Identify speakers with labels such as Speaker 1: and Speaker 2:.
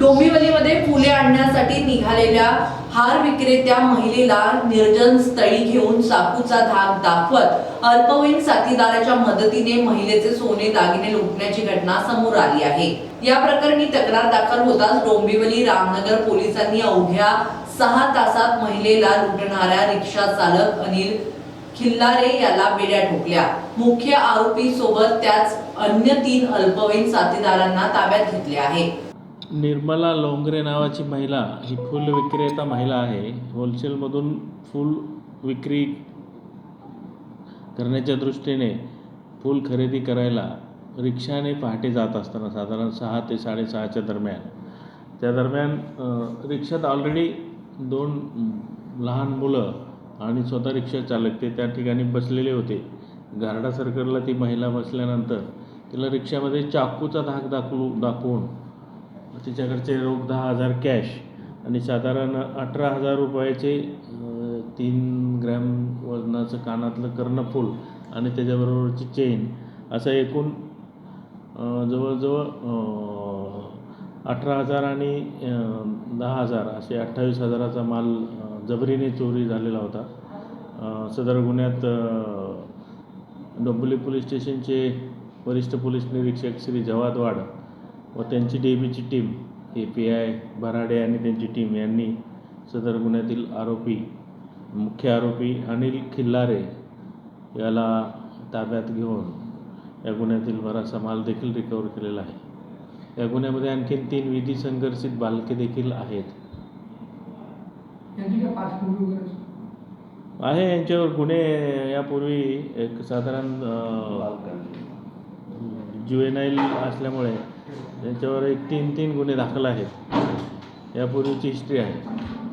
Speaker 1: डोंबिवलीमध्ये फुले आणण्यासाठी निघालेल्या हार विक्रेत्या महिलेला निर्जन स्थळी घेऊन चाकूचा धाक दाखवत अल्पवयीन साथीदाराच्या मदतीने महिलेचे सोने दागिने लुटण्याची घटना समोर आली आहे. या प्रकरणी तक्रार दाखल होताच डोंबिवली रामनगर पोलिसांनी अवघ्या सहा तासात महिलेला लुटणाऱ्या रिक्षा चालक अनिल खिल्लारे याला बेड्या ठोकल्या. मुख्य आरोपी सोबत त्याच अन्य तीन अल्पवयीन साथीदारांना ताब्यात घेतले आहे.
Speaker 2: निर्मला लोंगरे नावाची महिला ही फुल विक्रेता महिला आहे. होलसेलमधून फुल विक्री करण्याच्या दृष्टीने फूल खरेदी करायला रिक्षाने पहाटे जात असताना साधारण सहा ते साडेसहाच्या दरम्यान. त्या दरम्यान रिक्षात ऑलरेडी दोन लहान मुलं आणि स्वतः रिक्षा चालक ते त्या ठिकाणी बसलेले होते. गारडा सर्कलला ती महिला बसल्यानंतर तिला रिक्षामध्ये चाकूचा धाक दाखवू दाखवून तिच्याकडचे रोख दहा हजार कॅश आणि साधारण अठरा हजार रुपयाचे तीन ग्रॅम वजनाचं कानातलं कर्णफूल आणि त्याच्याबरोबरची चेन असं एकूण जवळजवळ अठरा हजार आणि दहा हजार असे अठ्ठावीस हजाराचा माल जबरीने चोरी झालेला होता. सदर गुन्ह्यात डोंबिवली पोलीस स्टेशनचे वरिष्ठ पोलीस निरीक्षक श्री जवाद वाड व त्यांची डेबीची team A P I Bharade आणि त्यांची टीम यांनी सदर गुन्ह्यातील आरोपी मुख्य आरोपी अनिल खिल्लारे याला ताब्यात घेऊन या गुन्ह्यातील बराचसा माल देखील रिकवर केलेला आहे. या गुन्ह्यामध्ये आणखीन तीन विधी संघर्षित बालके देखील आहेत. आहे यांच्यावर गुन्हे यापूर्वी एक साधारण ज्युएनाईल असल्यामुळे यांच्यावर एक तीन तीन गुन्हे दाखल आहेत. यापूर्वीची हिस्ट्री आहे.